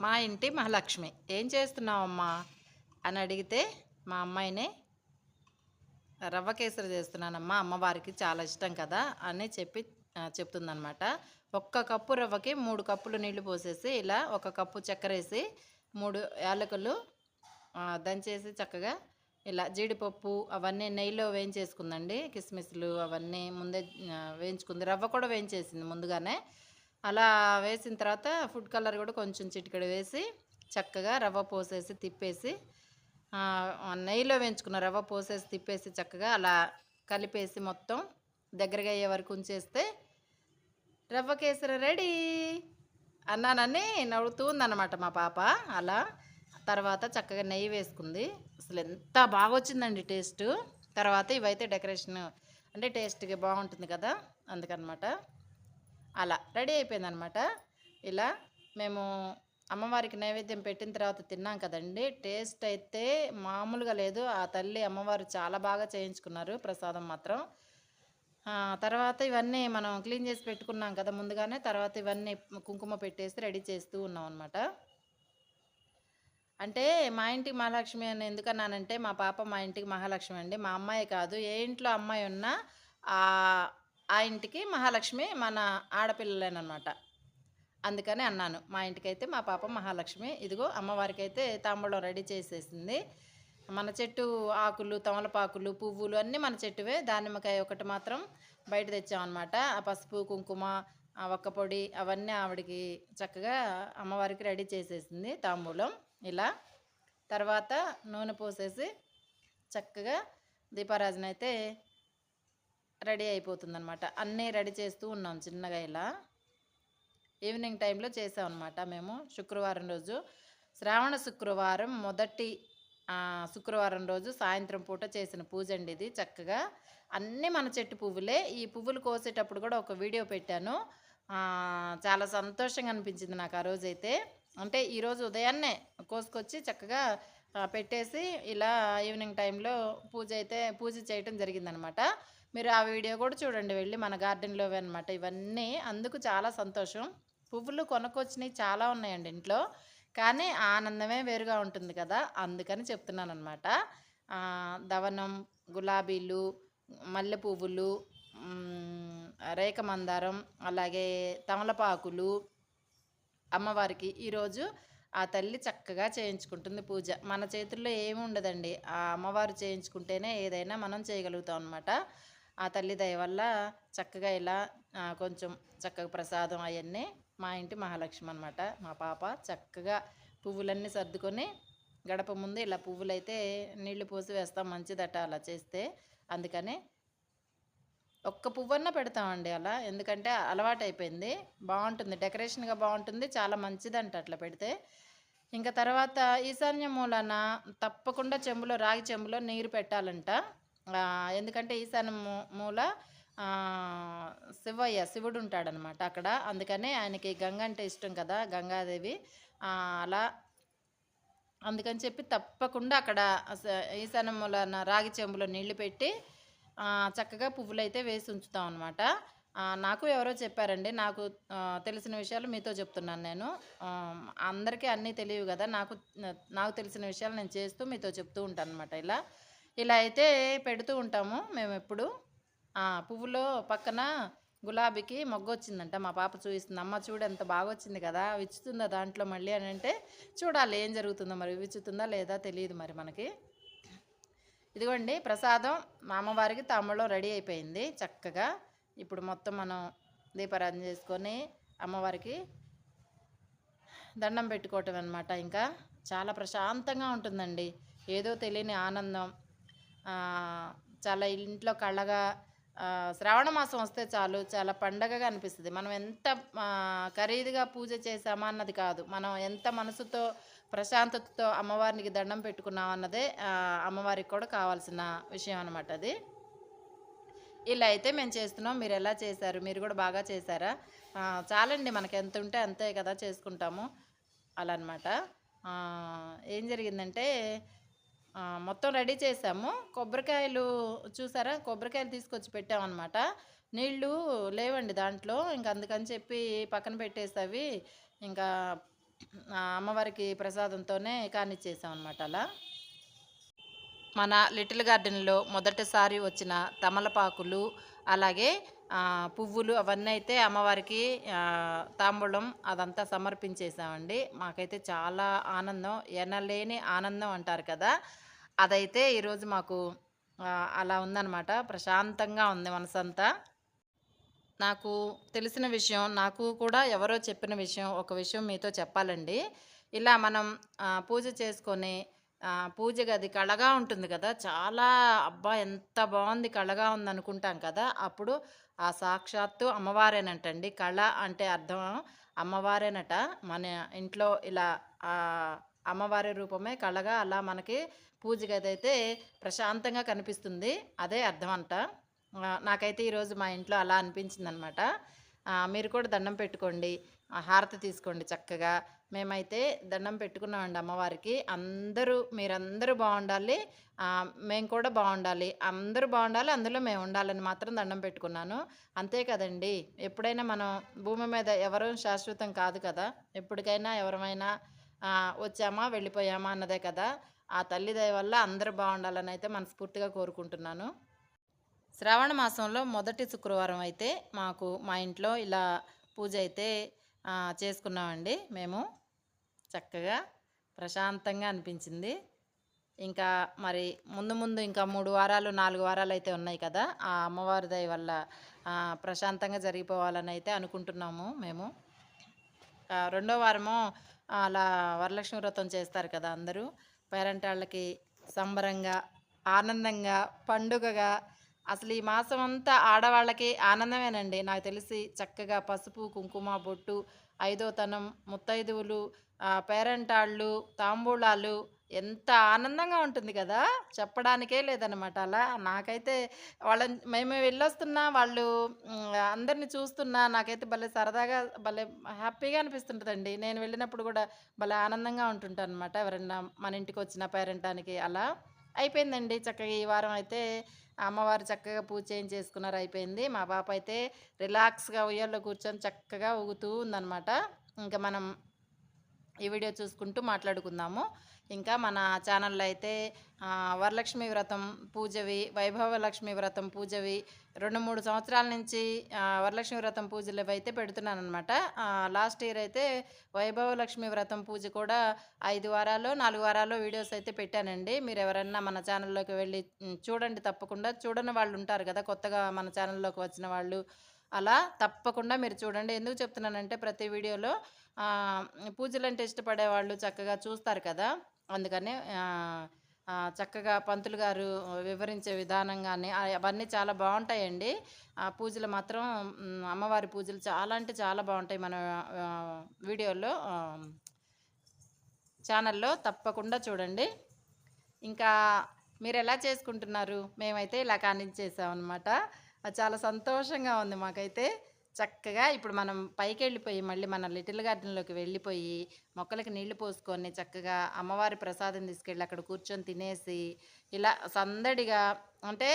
మా ఇంటి మహాలక్ష్మి. ఏం చేస్తున్నావమ్మా? అని అడిగితే మా అమ్మాయిని రవ్వ కేసరి చేస్తున్నానమ్మా అమ్మవారికి చాలా ఇష్టం కదా అని చెప్పి చెప్తుందనమాట ఒక్క కప్పు రవ్వకి మూడు కప్పులు నీళ్ళు పోసేసి ఇలా ఒక కప్పు చక్కెర వేసి మూడు యాలకులు దంచేసి చక్కగా ఇలా జీడిపప్పు అవన్నీ నెయ్యిలో వేయించేసుకుందండి. కిస్మిస్లు అవన్నీ ముందే వేయించుకుంది. రవ్వ కూడా వేయించేసింది ముందుగానే. అలా వేసిన తర్వాత ఫుడ్ కలర్ కూడా కొంచెం చిటికెడు వేసి చక్కగా రవ్వ పోసేసి తిప్పేసి నెయ్యిలో వేయించుకున్న రవ్వ పోసేసి తిప్పేసి చక్కగా అలా కలిపేసి మొత్తం దగ్గరగా అయ్యే వరకు ఉంచేస్తే రవ్వ కేసరి రెడీ అన్నానని నవ్వుతూ ఉందన్నమాట మా పాప. అలా తర్వాత చక్కగా నెయ్యి వేసుకుంది. అసలు ఎంత బాగా వచ్చిందండి టేస్ట్. తర్వాత ఇవైతే డెకరేషన్ అంటే టేస్ట్గా బాగుంటుంది కదా అందుకనమాట అలా రెడీ అయిపోయిందనమాట. ఇలా మేము అమ్మవారికి నైవేద్యం పెట్టిన తర్వాత తిన్నాం కదండి. టేస్ట్ అయితే మామూలుగా లేదు. ఆ తల్లి అమ్మవారు చాలా బాగా చేయించుకున్నారు ప్రసాదం మాత్రం. తర్వాత ఇవన్నీ మనం క్లీన్ చేసి పెట్టుకున్నాం కదా ముందుగానే తర్వాత ఇవన్నీ కుంకుమ పెట్టేసి రెడీ చేస్తూ ఉన్నాం అనమాట అంటే మా ఇంటికి మహాలక్ష్మి అని ఎందుకన్నానంటే మా పాప మా ఇంటికి మహాలక్ష్మి అండి. మా అమ్మాయి కాదు. ఏ ఇంట్లో అమ్మాయి ఉన్నా ఆ ఇంటికి మహాలక్ష్మి మన ఆడపిల్లలేనమాట అందుకని అన్నాను మా ఇంటికైతే మా పాప మహాలక్ష్మి ఇదిగో అమ్మవారికి అయితే తాంబూలం రెడీ చేసేసింది. మన చెట్టు ఆకులు తమలపాకులు పువ్వులు అన్నీ మన చెట్టువే దానిమ్మకాయ ఒకటి మాత్రం బయట తెచ్చామన్నమాట. ఆ పసుపు కుంకుమ ఆ ఒక్క పొడి అవన్నీ ఆవిడకి చక్కగా అమ్మవారికి రెడీ చేసేసింది తాంబూలం. ఇలా తర్వాత నూనె పోసేసి చక్కగా దీపారాజన అయితే రెడీ అయిపోతుందనమాట అన్నీ రెడీ చేస్తూ ఉన్నాం చిన్నగా ఇలా. ఈవినింగ్ టైంలో చేసామన్నమాట మేము శుక్రవారం రోజు. శ్రావణ శుక్రవారం మొదటి శుక్రవారం రోజు సాయంత్రం పూట చేసిన పూజ అండి ఇది చక్కగా. అన్నీ మన చెట్టు పువ్వులే. ఈ పువ్వులు కోసేటప్పుడు కూడా ఒక వీడియో పెట్టాను. చాలా సంతోషంగా అనిపించింది నాకు ఆ రోజైతే. అంటే ఈరోజు ఉదయాన్నే కోసుకొచ్చి చక్కగా పెట్టేసి ఇలా ఈవినింగ్ టైంలో పూజ అయితే పూజ చేయటం జరిగిందనమాట మీరు ఆ వీడియో కూడా చూడండి వెళ్ళి మన గార్డెన్లోవి అనమాట ఇవన్నీ అందుకు చాలా సంతోషం. పువ్వులు కొనుక్కొచ్చినవి చాలా ఉన్నాయండి ఇంట్లో. కానీ ఆనందమే వేరుగా ఉంటుంది కదా అందుకని చెప్తున్నాను అనమాట దవనం గులాబీలు మల్లె పువ్వులు రేఖ మందారం అలాగే తమలపాకులు అమ్మవారికి ఈరోజు ఆ తల్లి చక్కగా చేయించుకుంటుంది పూజ. మన చేతుల్లో ఏమి ఉండదండి. ఆ అమ్మవారు చేయించుకుంటేనే ఏదైనా మనం చేయగలుగుతాం అనమాట ఆ తల్లి దయ వల్ల చక్కగా ఇలా కొంచెం చక్కగా ప్రసాదం అవన్నీ మా ఇంటి మహాలక్ష్మి అనమాట మా పాప చక్కగా పువ్వులన్నీ సర్దుకొని గడప ముందు ఇలా పువ్వులైతే నీళ్ళు పోసి వేస్తాం మంచిదట అలా చేస్తే. అందుకని ఒక్క పువ్వన్న పెడతామండి అలా. ఎందుకంటే అలవాటు అయిపోయింది బాగుంటుంది. డెకరేషన్గా బాగుంటుంది. చాలా మంచిదంట అట్లా పెడితే. ఇంకా తర్వాత ఈశాన్య మూలన తప్పకుండా చెంబులో రాగి చెంబులో నీరు పెట్టాలంట. ఎందుకంటే ఈశాన్య మూల శివయ్య శివుడు ఉంటాడనమాట అక్కడ. అందుకనే ఆయనకి గంగ అంటే ఇష్టం కదా గంగాదేవి. అలా అందుకని చెప్పి తప్పకుండా అక్కడ ఈశాన్య మూలన రాగి చెంబులో నీళ్ళు పెట్టి చక్కగా పువ్వులు అయితే వేసి ఉంచుతాం అనమాట నాకు ఎవరో చెప్పారండి నాకు తెలిసిన విషయాలు మీతో చెప్తున్నాను నేను. అందరికీ అన్నీ తెలియవు కదా నాకు నాకు తెలిసిన విషయాలు నేను చేస్తూ మీతో చెప్తూ ఉంటాను అనమాట ఇలా. ఇలా అయితే పెడుతూ ఉంటాము మేము ఎప్పుడు. పువ్వులో పక్కన గులాబీకి మొగ్గ వచ్చిందంట మా పాప చూపిస్తుంది. అమ్మ చూడు ఎంత బాగా వచ్చింది కదా విచ్చుతుందా దాంట్లో మళ్ళీ అని అంటే చూడాలి ఏం జరుగుతుందో మరి. విచ్చుతుందా లేదా తెలియదు మరి మనకి. ఇదిగోండి ప్రసాదం మా అమ్మవారికి తమ్ముళ్ళం రెడీ అయిపోయింది చక్కగా. ఇప్పుడు మొత్తం మనం దీపారాధన చేసుకొని అమ్మవారికి దండం పెట్టుకోవటం అనమాట ఇంకా చాలా ప్రశాంతంగా ఉంటుందండి. ఏదో తెలియని ఆనందం. చాలా ఇంట్లో కళ్ళగా శ్రావణ మాసం వస్తే చాలు చాలా పండగగా అనిపిస్తుంది. మనం ఎంత ఖరీదుగా పూజ చేసామా అన్నది కాదు. మనం ఎంత మనసుతో ప్రశాంతతతో అమ్మవారికి దండం పెట్టుకున్నాం అన్నదే అమ్మవారికి కూడా కావాల్సిన విషయం అనమాట అది. ఇలా అయితే మేము చేస్తున్నాం. మీరు ఎలా చేశారు? మీరు కూడా బాగా చేశారా? చాలండి మనకు ఎంత ఉంటే అంతే కదా చేసుకుంటాము. అలా అనమాట ఏం జరిగిందంటే మొత్తం రెడీ చేసాము. కొబ్బరికాయలు చూసారా? కొబ్బరికాయలు తీసుకొచ్చి పెట్టామన్నమాట. నీళ్ళు లేవండి దాంట్లో. ఇంకా అందుకని చెప్పి పక్కన పెట్టేసి అవి ఇంకా అమ్మవారికి ప్రసాదంతోనే కానిచ్చేసాం అనమాట అలా. మన లిటిల్ గార్డెన్లో మొదటిసారి వచ్చిన తమలపాకులు అలాగే పువ్వులు అవన్నీ అయితే అమ్మవారికి తాంబూలం అదంతా సమర్పించేసామండి మాకైతే చాలా ఆనందం ఎనలేని ఆనందం అంటారు కదా. అదైతే ఈరోజు మాకు అలా ఉందన్నమాట. ప్రశాంతంగా ఉంది మనసంతా. నాకు తెలిసిన విషయం నాకు కూడా ఎవరో చెప్పిన విషయం ఒక విషయం మీతో చెప్పాలండి. ఇలా మనం పూజ చేసుకొని పూజ గది కళగా ఉంటుంది కదా. చాలా అబ్బా ఎంత బాగుంది కళగా ఉంది అనుకుంటాం కదా. అప్పుడు ఆ సాక్షాత్తు అమ్మవారేనటండి. కళ అంటే అర్థం అమ్మవారేనట. మన ఇంట్లో ఇలా అమ్మవారి రూపమే కళగా అలా మనకి పూజ గది అయితే ప్రశాంతంగా కనిపిస్తుంది. అదే అర్థం అంట. నాకైతే ఈరోజు మా ఇంట్లో అలా అనిపించింది అనమాట మీరు కూడా దండం పెట్టుకోండి. హారతి తీసుకోండి చక్కగా. మేమైతే దండం పెట్టుకున్నామండి అమ్మవారికి. అందరూ మీరందరూ బాగుండాలి. మేము కూడా బాగుండాలి. అందరూ బాగుండాలి అందులో మేము ఉండాలని మాత్రం దండం పెట్టుకున్నాను. అంతే కదండి. ఎప్పుడైనా మనం భూమి మీద ఎవరు శాశ్వతం కాదు కదా. ఎప్పటికైనా ఎవరమైనా వచ్చామా వెళ్ళిపోయామా అన్నదే కదా. ఆ తల్లి దయ వల్ల అందరూ బాగుండాలని అయితే మనస్ఫూర్తిగా కోరుకుంటున్నాను. శ్రావణ మాసంలో మొదటి శుక్రవారం అయితే మాకు మా ఇంట్లో ఇలా పూజ అయితే చేసుకున్నామండి. మేము చక్కగా ప్రశాంతంగా అనిపించింది. ఇంకా మరి ముందు ముందు ఇంకా మూడు వారాలు నాలుగు వారాలు అయితే ఉన్నాయి కదా. ఆ అమ్మవారి దయ వల్ల ప్రశాంతంగా జరిగిపోవాలని అయితే అనుకుంటున్నాము మేము. రెండో వారము అలా వరలక్ష్మి వ్రతం చేస్తారు కదా అందరూ. పేరంటాళ్ళకి సంబరంగా ఆనందంగా పండుగగా అసలు ఈ మాసం అంతా ఆడవాళ్ళకి ఆనందమేనండి. నాకు తెలిసి చక్కగా పసుపు కుంకుమ బొట్టు ఐదో తనం ముత్తైదువులు ఆ, పేరంటాళ్ళు తాంబూలాలు ఎంత ఆనందంగా ఉంటుంది కదా! చెప్పడానికే లేదనమాట అలా. నాకైతే వాళ్ళని మేము వెళ్ళొస్తున్నా వాళ్ళు అందరినీ అందరిని చూస్తున్నా నాకైతే భలే సరదాగా భలే హ్యాపీగా అనిపిస్తుంటుందండి. నేను వెళ్ళినప్పుడు కూడా భలే ఆనందంగా ఉంటుంటాను అనమాట ఎవరైనా మన ఇంటికి వచ్చిన పేరెంటానికి అలా. అయిపోయిందండి. చక్కగా ఈ వారం అయితే అమ్మవారు చక్కగా పూజ చేయించేసుకున్నారు అయిపోయింది. మా పాప అయితే రిలాక్స్గా ఉయ్యాల్లో కూర్చొని చక్కగా ఊగుతూ ఉందన్నమాట. ఇంకా మనం ఈ వీడియో చూసుకుంటూ మాట్లాడుకుందాము. ఇంకా మన ఛానల్లో అయితే వరలక్ష్మి వ్రతం పూజవి వైభవ లక్ష్మి వ్రతం పూజవి రెండు మూడు సంవత్సరాల నుంచి వరలక్ష్మి వ్రతం పూజలు అయితే పెడుతున్నాను అనమాట లాస్ట్ ఇయర్ అయితే వైభవ లక్ష్మి వ్రతం పూజ కూడా ఐదు వారాలు నాలుగు వారాలు వీడియోస్ అయితే పెట్టానండి. మీరు ఎవరన్నా మన ఛానల్లోకి వెళ్ళి చూడండి తప్పకుండా. చూడని వాళ్ళు ఉంటారు కదా కొత్తగా మన ఛానల్లోకి వచ్చిన వాళ్ళు. అలా తప్పకుండా మీరు చూడండి. ఎందుకు చెప్తున్నానంటే ప్రతి వీడియోలో పూజలు అంటే ఇష్టపడే వాళ్ళు చక్కగా చూస్తారు కదా. అందుకని చక్కగా పంతులు గారు వివరించే విధానం కానీ అవన్నీ చాలా బాగుంటాయండి. ఆ పూజలు మాత్రం అమ్మవారి పూజలు చాలా అంటే చాలా బాగుంటాయి మన వీడియోలో. ఛానల్లో తప్పకుండా చూడండి. ఇంకా మీరు ఎలా చేసుకుంటున్నారు? మేమైతే ఇలా కానిచ్చేసాం అనమాట చాలా సంతోషంగా ఉంది మాకైతే. చక్కగా ఇప్పుడు మనం పైకి వెళ్ళిపోయి మళ్ళీ మన లిటిల్ గార్డెన్లోకి వెళ్ళిపోయి మొక్కలకి నీళ్ళు పోసుకొని చక్కగా అమ్మవారి ప్రసాదం తీసుకెళ్ళి అక్కడ కూర్చొని తినేసి ఇలా సందడిగా అంటే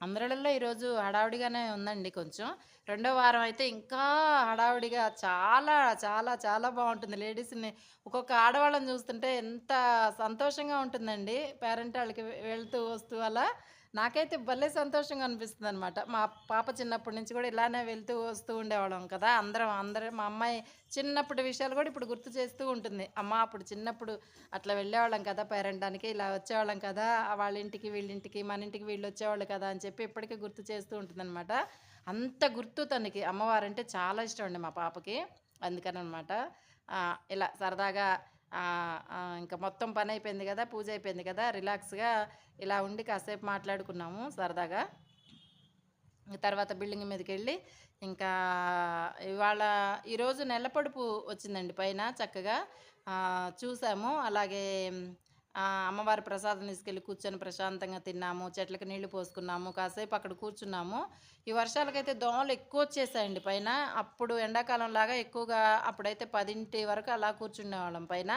అందరిలో ఈరోజు హడావుడిగానే ఉందండి కొంచెం. రెండో వారం అయితే ఇంకా హడావుడిగా చాలా చాలా చాలా బాగుంటుంది. లేడీస్ని ఒక్కొక్క ఆడవాళ్ళని చూస్తుంటే ఎంత సంతోషంగా ఉంటుందండి. పేరెంట్ వాళ్ళకి వెళ్తూ వస్తూ అలా నాకైతే భలే సంతోషంగా అనిపిస్తుంది అనమాట మా పాప చిన్నప్పటి నుంచి కూడా ఇలానే వెళ్తూ వస్తూ ఉండేవాళ్ళం కదా అందరం అందరం మా అమ్మాయి చిన్నప్పటి విషయాలు కూడా ఇప్పుడు గుర్తు చేస్తూ ఉంటుంది. అమ్మ అప్పుడు చిన్నప్పుడు అట్లా వెళ్ళేవాళ్ళం కదా పేరెంటానికి ఇలా వచ్చేవాళ్ళం కదా వాళ్ళ ఇంటికి వీళ్ళింటికి మన ఇంటికి వీళ్ళు వచ్చేవాళ్ళు కదా అని చెప్పి ఇప్పటికీ గుర్తు చేస్తూ ఉంటుందన్నమాట. అంత గుర్తు తనకి. అమ్మవారంటే చాలా ఇష్టం అండి మా పాపకి. అందుకని అనమాట ఇలా సరదాగా ఇంకా మొత్తం పని అయిపోయింది కదా పూజ అయిపోయింది కదా రిలాక్స్గా ఇలా ఉండి కాసేపు మాట్లాడుకున్నాము సరదాగా. తర్వాత బిల్డింగ్ మీదకి వెళ్ళి ఇంకా ఇవాళ ఈరోజు నెలపొడుపు వచ్చిందండి పైన చక్కగా. చూసాము. అలాగే అమ్మవారి ప్రసాదం తీసుకెళ్ళి కూర్చొని ప్రశాంతంగా తిన్నాము చెట్లకు నీళ్ళు పోసుకున్నాము కాసేపు అక్కడ కూర్చున్నాము. ఈ వర్షాలకైతే దోమలు ఎక్కువ వచ్చేసాయండి పైన. అప్పుడు ఎండాకాలం లాగా ఎక్కువగా అప్పుడైతే పదింటి వరకు అలా కూర్చునేవాళ్ళం పైన.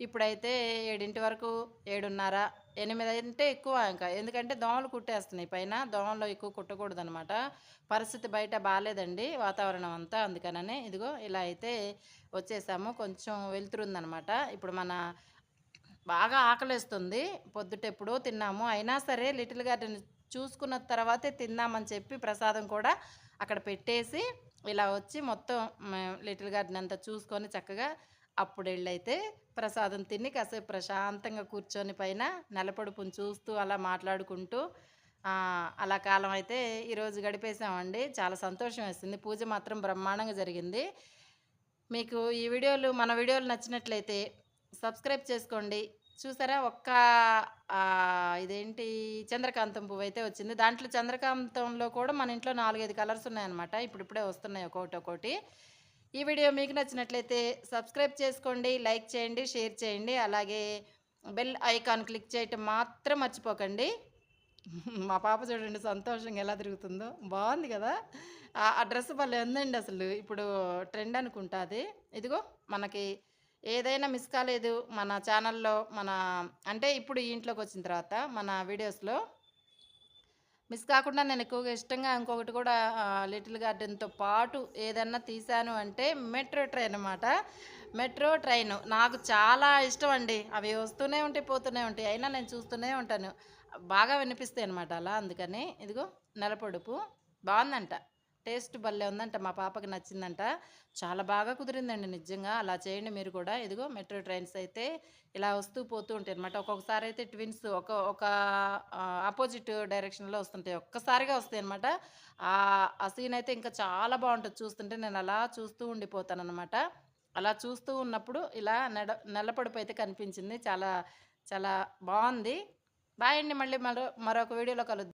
ఇప్పుడైతే ఏడింటి వరకు ఏడున్నర ఎనిమిది అంటే ఎక్కువ ఇంకా. ఎందుకంటే దోమలు కుట్టేస్తున్నాయి పైన. దోమలు ఎక్కువ కుట్టకూడదు అనమాట పరిస్థితి బయట బాగాలేదండి వాతావరణం అంతా అందుకననే ఇదిగో ఇలా అయితే వచ్చేసాము. కొంచెం వెళ్తురుందనమాట ఇప్పుడు మన బాగా ఆకలేస్తుంది. పొద్దుటెప్పుడో తిన్నాము. అయినా సరే లిటిల్ గార్డెన్ చూసుకున్న తర్వాతే తిందామని చెప్పి ప్రసాదం కూడా అక్కడ పెట్టేసి ఇలా వచ్చి మొత్తం లిటిల్ గార్డెన్ అంతా చూసుకొని చక్కగా అప్పుడు వెళ్ళైతే ప్రసాదం తిని కాసేపు ప్రశాంతంగా కూర్చొని పైన నెలపొడుపుని చూస్తూ అలా మాట్లాడుకుంటూ అలా కాలం అయితే ఈరోజు గడిపేసామండి చాలా సంతోషం వేసింది. పూజ మాత్రం బ్రహ్మాండంగా జరిగింది. మీకు ఈ వీడియోలు మన వీడియోలు నచ్చినట్లయితే సబ్స్క్రైబ్ చేసుకోండి. చూసారా? ఒక్క ఇదేంటి? చంద్రకాంతం పువ్వు అయితే వచ్చింది. దాంట్లో చంద్రకాంతంలో కూడా మన ఇంట్లో నాలుగైదు కలర్స్ ఉన్నాయన్నమాట. ఇప్పుడు ఇప్పుడే వస్తున్నాయి ఒక్కొక్కటి ఒకటి ఈ వీడియో మీకు నచ్చినట్లయితే సబ్స్క్రైబ్ చేసుకోండి లైక్ చేయండి షేర్ చేయండి. అలాగే బెల్ ఐకాన్ క్లిక్ చేయటం మాత్రం మర్చిపోకండి. మా పాప చూడండి సంతోషంగా ఎలా తిరుగుతుందో. బాగుంది కదా? ఆ డ్రెస్ భలే ఉందండి అసలు. ఇప్పుడు ట్రెండ్ అనుకుంటుంది ఇదిగో మనకి ఏదైనా మిస్ కాలేదు మన ఛానల్లో మన అంటే ఇప్పుడు ఈ ఇంట్లోకి వచ్చిన తర్వాత మన వీడియోస్లో మిస్ కాకుండా నేను ఎక్కువగా ఇష్టంగా ఇంకొకటి కూడా లిటిల్ గార్డెన్తో పాటు ఏదన్నా తీశాను అంటే మెట్రో ట్రైన్ అనమాట మెట్రో ట్రైన్ నాకు చాలా ఇష్టం అండి. అవి వస్తూనే ఉంటాయి పోతూనే ఉంటాయి. అయినా నేను చూస్తూనే ఉంటాను. బాగా వినిపిస్తాయి అనమాట అలా అందుకని ఇదిగో నెలపొడుపు. బాగుందంట. టేస్ట్ భలే ఉందంట మా పాపకి నచ్చిందంట. చాలా బాగా కుదిరిందండి నిజంగా. అలా చేయండి మీరు కూడా. ఇదిగో మెట్రో ట్రైన్స్ అయితే ఇలా వస్తూ పోతూ ఉంటాయి అనమాట ఒక్కొక్కసారి అయితే ట్విన్స్ ఒక ఒక ఆపోజిట్ డైరెక్షన్లో వస్తుంటాయి. ఒక్కసారిగా వస్తాయి అనమాట ఆ సీన్ అయితే ఇంకా చాలా బాగుంటుంది. చూస్తుంటే నేను అలా చూస్తూ ఉండిపోతాను అనమాట అలా చూస్తూ ఉన్నప్పుడు ఇలా నెడ నెలపడుపు అయితే కనిపించింది. చాలా చాలా బాగుంది. బాయ్ అండి. మళ్ళీ మరో మరొక వీడియోలో కలుద్దాం.